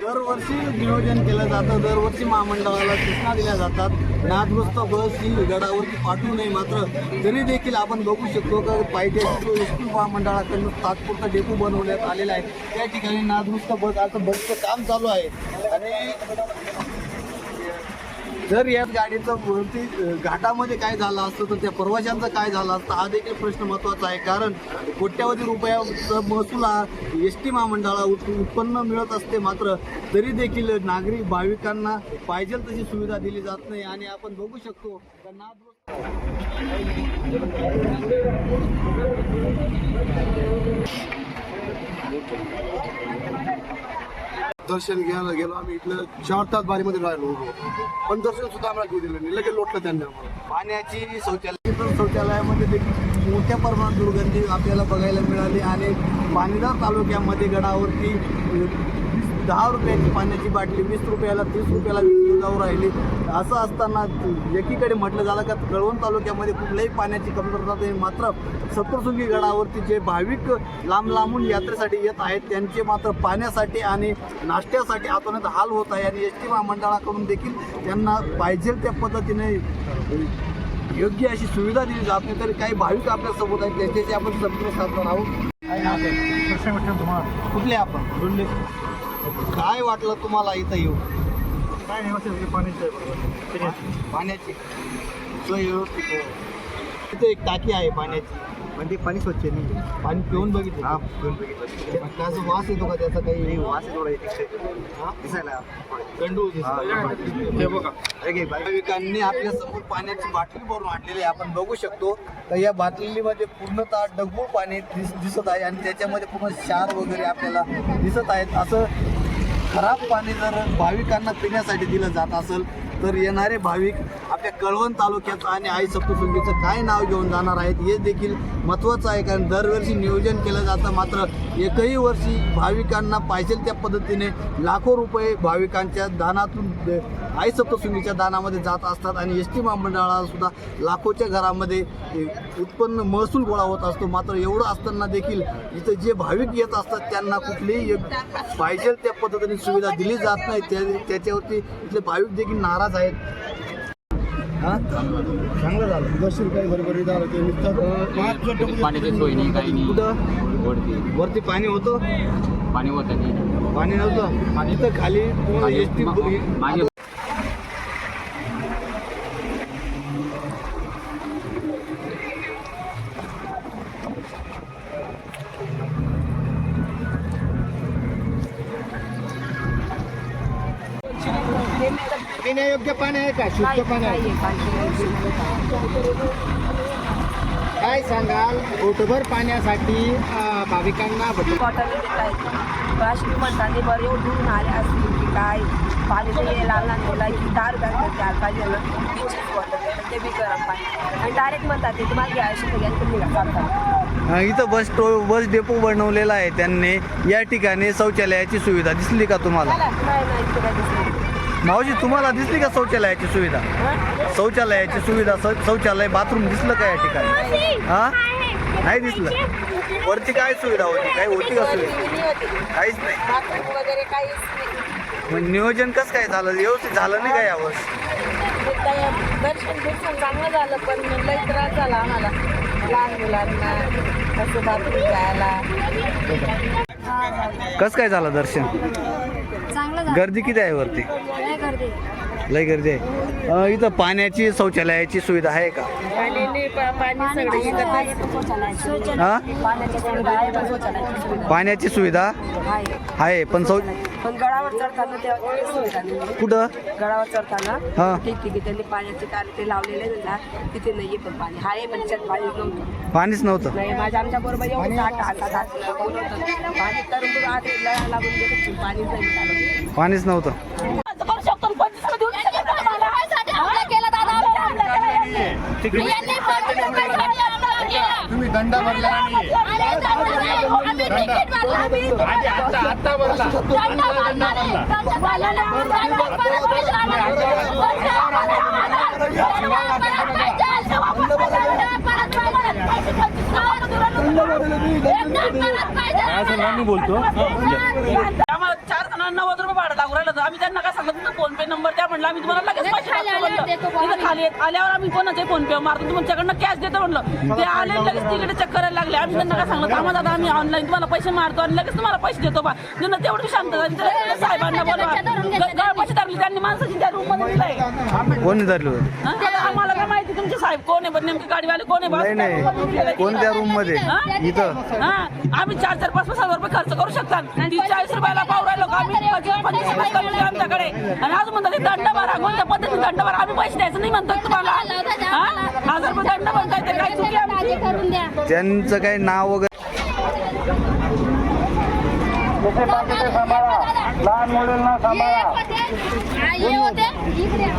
दरवर्षी नियोजन केलं जातं. दरवर्षी महामंडळाला सूचना दिल्या जातात. नादग्रस्त बस ही गडावरती पाठवू नये मात्र तरी देखील आपण बघू शकतो का पाहिजे एस टी महामंडळाकडून तात्पुरता डेपो बनवण्यात आलेला आहे. त्या ठिकाणी नादग्रस्त बस आता बसचं काम चालू आहे. आणि जर यात गाडीचं वरती घाटामध्ये काय झालं असतं तर त्या प्रवाशांचं काय झालं असतं हा देखील प्रश्न महत्त्वाचा आहे. कारण कोट्यावधी रुपयाचा महसूल हा एस टी महामंडळाला उत्पन्न मिळत असते मात्र तरी देखील नागरिक भाविकांना पाहिजे तशी सुविधा दिली जात नाही. आणि आपण बघू शकतो का दर्शन घ्यायला गेलो आम्ही इथलं चार तास बारीमध्ये राहिलो होतो. पण दर्शन सुद्धा आम्हाला घेऊ दिलं नाही. लगेच लोटलं त्यांनी आम्हाला. पाण्याची शौचालय पण शौचालयामध्ये देखील मोठ्या प्रमाणात दुर्गंधी आपल्याला बघायला मिळाली आणि पाणीदार तालुक्यामध्ये गडावरती दहा रुपयाची पाण्याची बाटली वीस रुपयाला तीस रुपयाला विकली जाऊ राहिली. असं असताना एकीकडे म्हटलं झालं का कळवण तालुक्यामध्ये कुठल्याही पाण्याची कमतरता नाही. मात्र सप्तशृंगी गडावरती जे भाविक लांब लांबून यात्रेसाठी येत आहेत त्यांचे मात्र पाण्यासाठी आणि नाश्त्यासाठी आतोनात हाल होत आहे. आणि एस टी महामंडळाकडून देखील त्यांना पाहिजे त्या पद्धतीने योग्य अशी सुविधा दिली जात नाही. तरी काही भाविक आपल्यासोबत आहेत त्यांच्याशी आपण संपर्क साधणार आहोत. कुठले आपण? काय वाटलं तुम्हाला इथं येऊ काय नाही पाण्याची. सोय व्यवस्थित आहे. इथं एक टाकी आहे पाण्याची. म्हणजे पाणी स्वच्छ नाही पाणी पिऊन बघितलं. हा दोन बघितलं. त्याचा वास येतो का? त्याचा काही वास थोडा हा? दिसायला. गंडू हा. बघा. भाविकांनी आपल्यासमोर पाण्याची बाटली भरून आणलेली आहे. आपण बघू शकतो तर या बाटलीमध्ये पूर्णतः डगूळ पाणी दिस दिसत आहे आणि त्याच्यामध्ये पूर्ण क्षार वगैरे आपल्याला दिसत आहेत. असं खराब पाणी जर भाविकांना पिण्यासाठी दिलं जात असेल तर येणारे भाविक आपल्या कळवण तालुक्याचं आणि आई सप्तशृंगीचं काय नाव घेऊन जाणार आहेत हे देखील महत्त्वाचं आहे कारण दरवर्षी नियोजन केलं जातं. मात्र एकही वर्षी भाविकांना पाहिजे त्या पद्धतीने लाखो रुपये भाविकांच्या दानातून आई सप्तशृंगीच्या दानामध्ये जात असतात आणि एस टी महामंडळासुद्धा लाखोच्या घरामध्ये उत्पन्न महसूल गोळा होत असतो. मात्र एवढं असताना देखील इथं जे भाविक येत असतात त्यांना कुठलीही पाहिजे त्या पद्धतीने सुविधा दिली जात नाही. त्या त्याच्यावरती इथले भाविक देखील नाराज आहेत. हा? चांगलं झालं. बरोबर ते पाण्याची सोय नाही काही नाही. कुठं? वरती. वरती पाणी होतं? पाणी होतं नाही? पाणी नव्हतं. इथं खाली खाली एस टी मा- मागे पिण्यायोग्य पाणी आहे का? शुद्ध पाणी आहे. काय सांगाल? पोटभर पाण्यासाठी अं, भाविकांना बदल बॉटल देत आहेत. अशी म्हणताना बरे उठून आले असतील की काय? पाणी नाही लागला नाही की दार घालतात चार पाहिजे देतात ते बी गरम पाणी. आणि डायरेक्ट म्हणतात ते तुम्हाला घ्यायची घ्या तुम्ही इथं बस स्टो बस डेपो बनवलेला आहे त्यांनी. या ठिकाणी शौचालयाची सुविधा दिसली का तुम्हाला? नाही नाही इथं काय दिसलं मावशी तुम्हाला दिसली का शौचालयाची सुविधा? शौचालयाची सुविधा शौचालय बाथरूम दिसलं का या ठिकाणी? हा? नाही दिसलं. वरती काय सुविधा होती? काही होती का सुविधा? काहीच नाही. मग नियोजन कसं काय झालं? व्यवस्थित झालं नाही का यावर्षी? काय दर्शन चांगलं झालं पण लई त्रास झाला आम्हाला लहान मुलांना असं बाथरूम जायला? कसं काय झालं दर्शन? चांगलं गर्दी किती आहे वरती? लय गर्दी आहे. अ, इथं पाण्याची शौचालयाची सुविधा आहे का? हा? पाण्याची सुविधा आहे पण शौचालयाची सुविधा. पाण्याची सुविधा? आहे. आहे पण शौ पण गडावर चढताना नाही. कुठं? गडावर चढताना हा. त्यांनी पाण्याचे कार ते लावलेले ना तिथे नाहीये पण पाणी. आहे पण त्याच्यात पाणी नव्हतं. पाणीच नव्हतं. नाही माझ्या आमच्या बरोबर एवढं आठ आठ आठ आठ कोण होतं. पाणी तर लागून गेलं पाणी नाही पाणीच नव्हतं करू शकतो पण पंचवीस देऊ शकत नाही आम्हाला. हमला केला दादा आम्हाला यांनी पंचवीस आम्हाला केला. तुम्ही दंडा भरला भरलं. आम्ही आता भरला दंड भरला ना. दंड परत पैसे आम्हाला. पैसे आम्हाला. पैसे आम्हाला. परत आम्हाला. पैसे पंचवीस आम्हाला दुरून. एकदा परत पैसे आम्हाला. बोलतो आम्हाला चार जणांना नव्वद रुपये भाडं नंबर द्या म्हणलं आम्ही तुम्हाला लगेच पैसे खाली टाकतो म्हणलं. तिथं खाली येत- आल्यावर आम्ही कोणाचे फोन पे मारतो तुमच्याकडनं कॅश देतो म्हणलं. ते आले लगेच तिकडे चेक करायला लागले. आम्ही त्यांना काय सांगलं थांबा दादा आम्ही ऑनलाईन तुम्हाला पैसे मारतो आणि लगेच तुम्हाला पैसे देतो बा. त्यांना तेवढी शांत साहेबांना बोलवा. पैसे धरले त्यांनी माणसाची त्या रूममध्ये दिलंय. कोणी धरलं? होतं? हा? आम्हाला काय माहिती तुमचे साहेब कोण आहे पण नेमके गाडीवाले कोण आहे बा? नाही कोणत्या रूममध्ये? हा? इथं. हा? आम्ही चार चार पाच पाच हजार रुपये खर्च करू शकता तीस चाळीस रुपयाला पाव राहिलो का? आम्ही पंचवीस पंचवीस रुपये कमी आहे आमच्याकडे. आणि अजून म्हणतात ते दंड भरा कोणत्या पद्धतीने दंड भरा? आम्ही पैसे द्यायचं नाही म्हणतो तुम्हाला. हा? हजार रुपये दंड म्हणताय ते काय चुकी? करून द्या. त्यांचं काही नाव वगैरे लहान मुलींना सांभाळा. ये. होते. इकडे